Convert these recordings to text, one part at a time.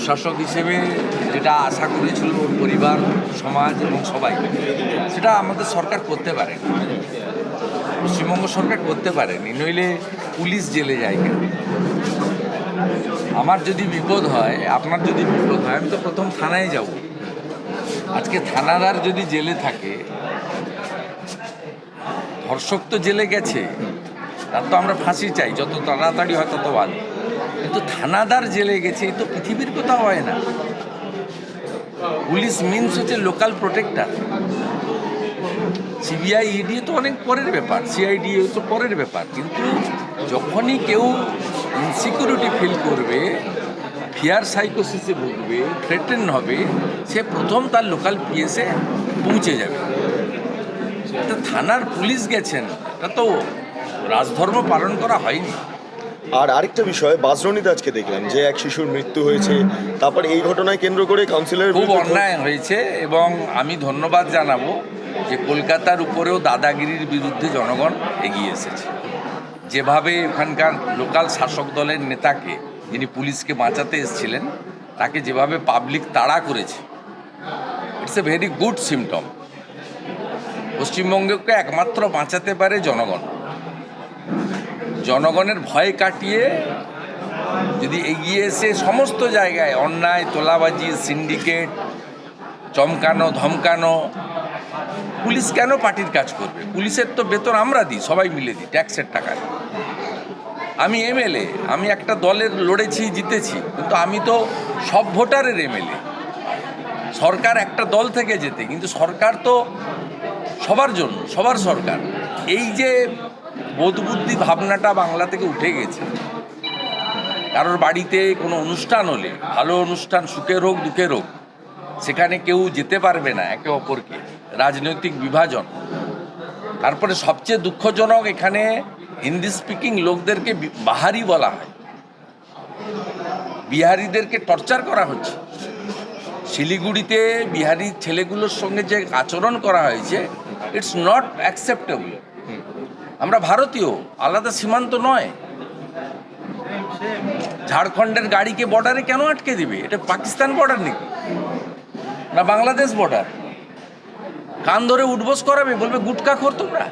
প্রশাসক হিসেবে যেটা আশা করেছিল ওর পরিবার, সমাজ এবং সবাই, সেটা আমাদের সরকার করতে পারে পশ্চিমবঙ্গ সরকার করতে পারেনি, নইলে পুলিশ জেলে যায় কেন? আমার যদি বিপদ হয়, আপনার যদি বিপদ হয়, আমি তো প্রথম থানায় যাব। আজকে থানাদার যদি জেলে থাকে, ধর্ষক তো জেলে গেছে, তার তো আমরা ফাঁসি চাই, যত তাড়াতাড়ি হয় তত ভালো কিন্তু থানাদার জেলে গেছে এই তো পৃথিবীর কোথাও হয় না। পুলিশ মিনস হচ্ছে লোকাল প্রোটেক্টার সিবিআই ইডি তো অনেক পরের ব্যাপার সিআইডি তো পরের ব্যাপার, কিন্তু যখনই কেউ ইনসিকিউরিটি ফিল করবে ফিয়ার সাইকোসিসে ভুগবে থ্রেটেন হবে, সে প্রথম তার লোকাল পিএসে পৌঁছে যাবে। এটা থানার পুলিশ গেছেন এটা তো রাজধর্ম পালন করা হয়নি। আর আরেকটা বিষয় বাসরণীতে আজকে দেখলাম যে এক শিশুর মৃত্যু হয়েছে। তারপর এই ঘটনায় কেন্দ্র করে কাউন্সিলের খুব অন্যায় হয়েছে এবং আমি ধন্যবাদ জানাব যে কলকাতার উপরেও দাদাগিরির বিরুদ্ধে জনগণ এগিয়ে এসেছে। যেভাবে ওখানকার লোকাল শাসক দলের নেতাকে যিনি পুলিশকে বাঁচাতে এসেছিলেন তাকে যেভাবে পাবলিক তাড়া করেছে it's a very good symptom পশ্চিমবঙ্গকে একমাত্র বাঁচাতে পারে জনগণ। জনগণের ভয় কাটিয়ে যদি এগিয়ে এসে সমস্ত জায়গায় অন্যায়, তোলাবাজি, সিন্ডিকেট, চমকানো, ধমকানো, পুলিশ কেন পার্টির কাজ করবে? পুলিশের তো বেতন আমরা দিই, সবাই মিলে দিই, ট্যাক্সের টাকায় আমি এমএলএ, আমি একটা দলের লড়েছি, জিতেছি, কিন্তু আমি তো সব ভোটারের এমএলএ। সরকার একটা দল থেকে যেতে, কিন্তু সরকার তো সবার জন্য, সবার সরকার। এই যে বোধবুদ্ধি ভাবনাটা বাংলা থেকে উঠে গেছে। কারোর বাড়িতে কোনো অনুষ্ঠান হলে, ভালো অনুষ্ঠান সুখের হোক, দুঃখের হোক, সেখানে কেউ যেতে পারবে না, একে অপরকে। রাজনৈতিক বিভাজন। তারপরে সবচেয়ে দুঃখজনক এখানে হিন্দি স্পিকিং লোকদেরকে বাহারি বলা হয়। বিহারিদেরকে টর্চার করা হচ্ছে। শিলিগুড়িতে বিহারি ছেলেগুলোর সঙ্গে যে আচরণ করা হয়েছে ইটস নট অ্যাকসেপ্টেবল আমরা ভারতীয়, আলাদা সীমান্ত নয়। ঝাড়খণ্ডের গাড়িকে বর্ডারে কেন আটকে দিবে? এটা পাকিস্তান বর্ডার নাকি? না বাংলাদেশ বর্ডার কান ধরে উঠবোস করাবে, বলবে, গুটকা খোর তোমরা।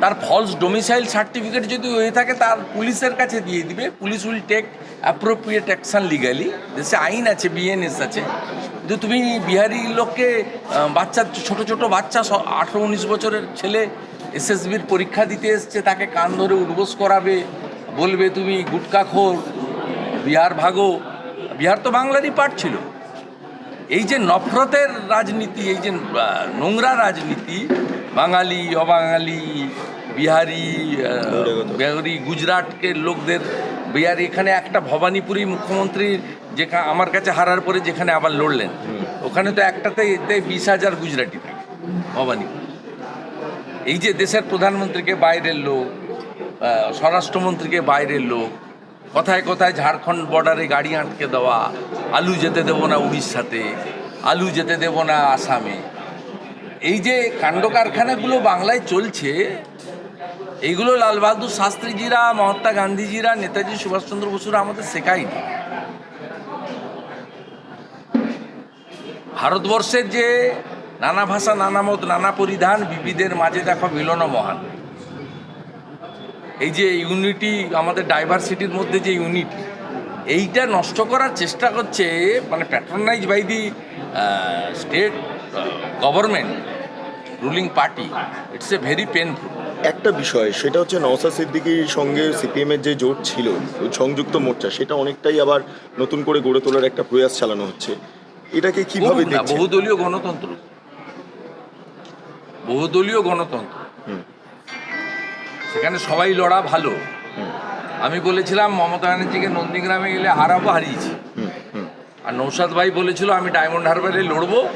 তার ফলস ডোমিসাইল সার্টিফিকেট যদি হয়ে থাকে, তার পুলিশের কাছে দিয়ে দিবে। Police will take appropriate action legally দেশে আইন আছে বিএনএস আছে। কিন্তু তুমি বিহারি লোককে বাচ্চা, ছোট ছোট বাচ্চা আঠেরো, উনিশ বছরের ছেলে এসএসবির পরীক্ষা দিতে এসছে তাকে কান ধরে উঠবোস করাবে বলবে তুমি গুটকা খোর বিহার ভাগো। বিহার তো বাংলারই পার্ট ছিল। এই যে নফরতের রাজনীতি এই যে নোংরা রাজনীতি বাঙালি অবাঙালি বিহারি বিহারি গুজরাটকে লোকদের বিহারি এখানে একটা ভবানীপুরী মুখ্যমন্ত্রী যেখানে আমার কাছে হারার পরে যেখানে আবার লড়লেন ওখানে তো একটাতে এতে বিশ হাজার গুজরাটি থাকে ভবানীপুর। এই যে দেশের প্রধানমন্ত্রীকে বাইরের লোক স্বরাষ্ট্রমন্ত্রীকে বাইরের লোক, কথায় কথায় ঝাড়খণ্ড বর্ডারে গাড়ি আটকে দেওয়া, আলু যেতে দেবো না উড়িষ্যাতে, আলু যেতে দেবো না আসামে। এই যে কাণ্ড কারখানাগুলো বাংলায় চলছে এইগুলো লাল বাহাদুর শাস্ত্রীজিরা, মহাত্মা গান্ধীজিরা, নেতাজি সুভাষচন্দ্র বসুরা আমাদের শেখায়নি। ভারতবর্ষের যে নানা ভাষা নানা মত নানা পরিধান বিবিধের মাঝে দেখো মিলন মহান। এই যে ইউনিটি আমাদের ডাইভার্সিটির মধ্যে যে ইউনিটি এইটা নষ্ট করার চেষ্টা করছে মানে patronise by the state government ruling party it's a very painful একটা বিষয় সেটা হচ্ছে নওসা সিদ্দিকির সঙ্গে সিপিএম এর যে জোট ছিল সংযুক্ত মোর্চা সেটা অনেকটাই আবার নতুন করে গড়ে তোলার একটা প্রয়াস চালানো হচ্ছে। এটাকে কীভাবে বহুদলীয় গণতন্ত্র। বহুদলীয় গণতন্ত্র। হুম। সেখানে সবাই লড়া ভালো। আমি বলেছিলাম মমতা ব্যানার্জিকে নন্দীগ্রামে গেলে হারাবো হারিয়েছি। আর নৌসাদ ভাই বলেছিল আমি ডায়মন্ড হারবারে লড়বো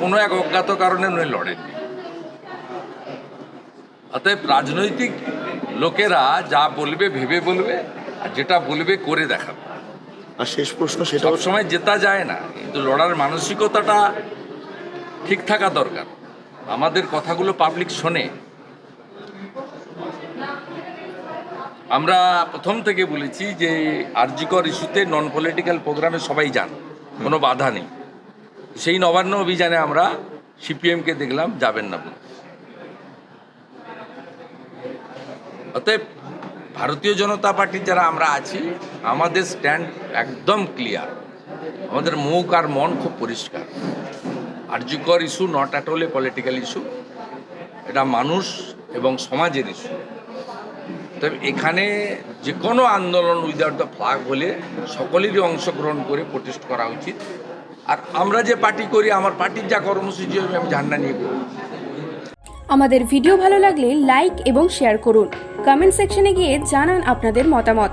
কোনো এক অজ্ঞাত কারণে উনি লড়েননি। অতএব রাজনৈতিক লোকেরা যা বলবে ভেবে বলবে আর যেটা বলবে করে দেখাবে। আর শেষ প্রশ্ন সেটা সবসময় জেতা যায় না কিন্তু লড়ার মানসিকতাটা ঠিক থাকা দরকার। আমাদের কথাগুলো পাবলিক শোনে। আমরা প্রথম থেকে বলেছি যে আরজিকর ইস্যুতে নন পলিটিক্যাল প্রোগ্রামে সবাই যান, কোনো বাধা নেই। সেই নবান্ন অভিযানে আমরা সিপিএমকে দেখলাম, যাবেন না। অতএব ভারতীয় জনতা পার্টির যারা আমরা আছি, আমাদের স্ট্যান্ড একদম ক্লিয়ার আমাদের মুখ আর মন খুব পরিষ্কার। RG Kar issue not at all a political issue এটা মানুষ এবং সমাজের ইস্যু তবে এখানে যে কোনো আন্দোলন উইদাউট দ্য ফ্লাগ হলে সকলেরই অংশগ্রহণ করে প্রোটেস্ট করা উচিত। আর আমরা যে পার্টি করি, আমার পার্টির যা কর্মসূচি হবে, আমি ঝান্ডা নিয়ে করব আমাদের ভিডিও ভালো লাগলে লাইক এবং শেয়ার করুন। কমেন্ট সেকশনে গিয়ে জানান আপনাদের মতামত।